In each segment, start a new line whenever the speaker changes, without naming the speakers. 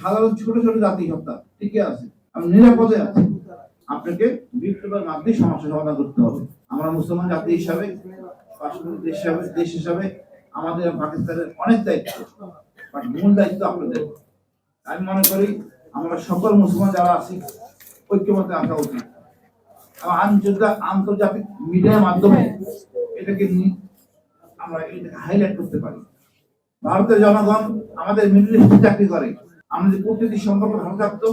সাধারণ ছোট ছোট জাতি সত্তা, ঠিকই আছে, আমি নিরাপদে আছি। আপনাকে বিপ্লবের মাধ্যমে সমস্যা সমাধান করতে হবে। আমরা মুসলমান জাতি হিসাবে দেশ হিসাবে দেশ হিসাবে আমাদের পাকিস্তানের অনেক দায়িত্ব। মূল দায়িত্ব আপনাদের। আমি মনে করি, আমরা সকল মুসলমান যারা আছি, ঐক্যমতে আসা উচিত। আন্তর্জাতিক মিডিয়ার মাধ্যমে এটাকে আমরা এটাকে হাইলাইট করতে পারি। ভারতের জনগণ আমাদের মিডল চাকরি করে। আমাদের কূটনীতিক সম্পর্ক ভালো থাকতো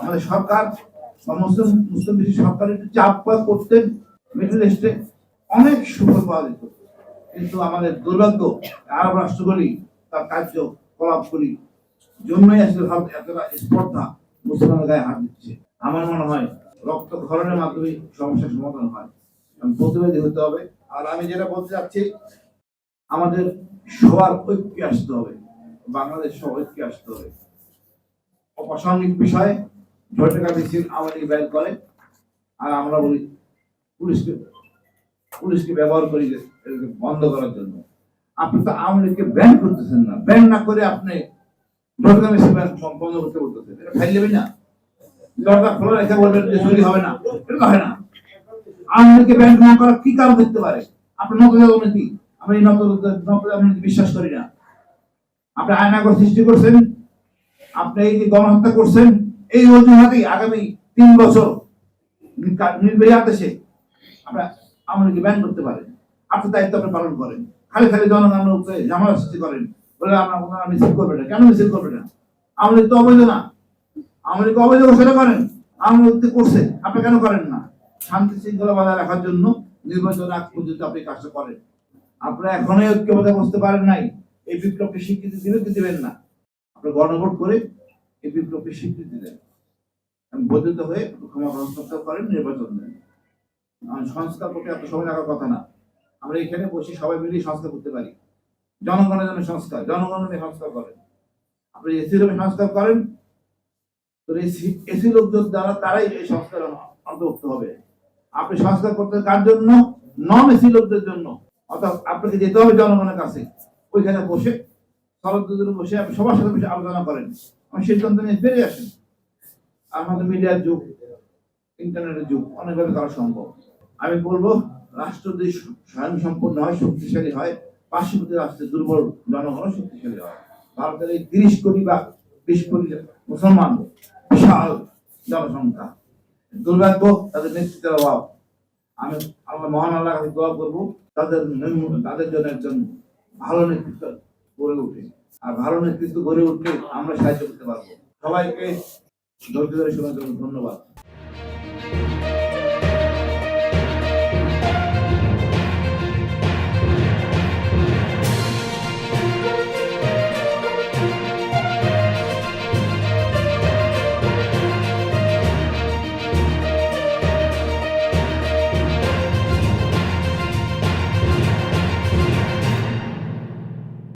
আমাদের সরকার বা মুসলিম মুসলিম দেশের সরকার একটু চাপ প্রয়োগ করতেন মিডল ইস্টে অনেক সুফল পাওয়া যেত। কিন্তু আমাদের দুর্ভাগ্য, আরব রাষ্ট্রগুলি তার কার্যকলাপগুলি জন্যই আসলে ভারত এতটা স্পর্ধা মুসলমানের গায়ে হাত দিচ্ছে। আমার মনে হয় রক্ত ক্ষরণের মাধ্যমে সমস্যার সমাধান হয়। প্রতিবাদী হতে হবে। আর আমি যেটা বলতে চাচ্ছি, আমাদের সবার ঐক্যে আসতে হবে। বাংলাদেশ সব ঐক্যে আসতে হবে। অপ্রাসঙ্গিক বিষয়ে ঝটকা মিছিল আমাদের ব্যয় করে। আর আমরা বলি, পুলিশকে পুলিশকে ব্যবহার করি বন্ধ করার জন্য। আপনি তো আওয়ামী লীগকে ব্যান করতেছেন না। ব্যান না করে আপনি ban বন্ধ করতে বলতেছেন। এটা ফাইল দেবেন না। দরজা খোলা রেখে বলবেন যে চুরি হবে না। এটা হয় না। আওয়ামী লীগকে ব্যান না করার কি কারণ থাকতে পারে? আপনার নতুন অবনীতি আমি এই বিশ্বাস করি না। আপনি আয়নাগর সৃষ্টি করছেন। আপনি এই যে গণহত্যা করছেন, এই অজুহাতেই আগামী তিন বছর নির্বাহী দেশে আমরা আমাদেরকে ব্যান করতে পারেন। আপনার দায়িত্ব আপনি পালন করেন। খালি খালি জনগণের উপরে ঝামেলা সৃষ্টি করেন। বলে আমরা ওনারা মিছিল করবে না। কেন মিছিল করবে না? আমাদের তো অবৈধ না। আমাদের অবৈধ ঘোষণা করেন। আমাদের তো করছে। আপনি কেন করেন না? শান্তি শৃঙ্খলা বজায় রাখার জন্য নির্বাচন আগ পর্যন্ত আপনি কাজটা করেন। আপনারা এখনও ঐক্যবদ্ধ বসতে পারেন নাই। এই বিপ্লবকে স্বীকৃতি দিলে কি দিবেন না? আপনি গণভোট করে এই বিপ্লবকে স্বীকৃতি দেন। বর্ধিত হয়ে ক্ষমা হস্তান্তর করেন, নির্বাচন দেন। সংস্কার করতে এত সময় লাগার কথা না। আমরা এখানে বসে সবাই মিলে সংস্কার করতে পারি। জনগণের জন্য সংস্কার জনগণের সংস্কার করেন। আপনি এসি রুমে সংস্কার করেন, তো এসি লোকজন দ্বারা তারাই এই সংস্কার অন্তর্ভুক্ত হবে। আপনি সংস্কার করতে কার জন্য? নন এসি লোকদের জন্য। অর্থাৎ আপনাকে যেতে হবে জনগণের কাছে। ওইখানে বসে শরৎ দুদিনে বসে সবার সাথে বসে আলোচনা করেন। আমি সিদ্ধান্ত নিয়ে বেরিয়ে আসেন আমাদের মিডিয়ার যুগ ইন্টারনেটের যুগ, অনেকভাবে করা সম্ভব। আমি বলব, রাষ্ট্র যদি স্বয়ং সম্পূর্ণ হয়, শক্তিশালী হয়, পার্শ্ববর্তী রাষ্ট্রের দুর্বল জনগণ শক্তিশালী হয়। ভারতের এই তিরিশ কোটি বা বিশ কোটি মুসলমান বিশাল জনসংখ্যা। দুর্ভাগ্য, তাদের নেতৃত্বের অভাব। আমি আমরা মহান আল্লাহ কাছে দোয়া করব, তাদের তাদের জন্য একজন ভালো নেতৃত্ব গড়ে উঠে। আর ভালো নেতৃত্ব গড়ে উঠতে আমরা সাহায্য করতে পারব। সবাইকে ধৈর্য ধরে শোনার জন্য ধন্যবাদ।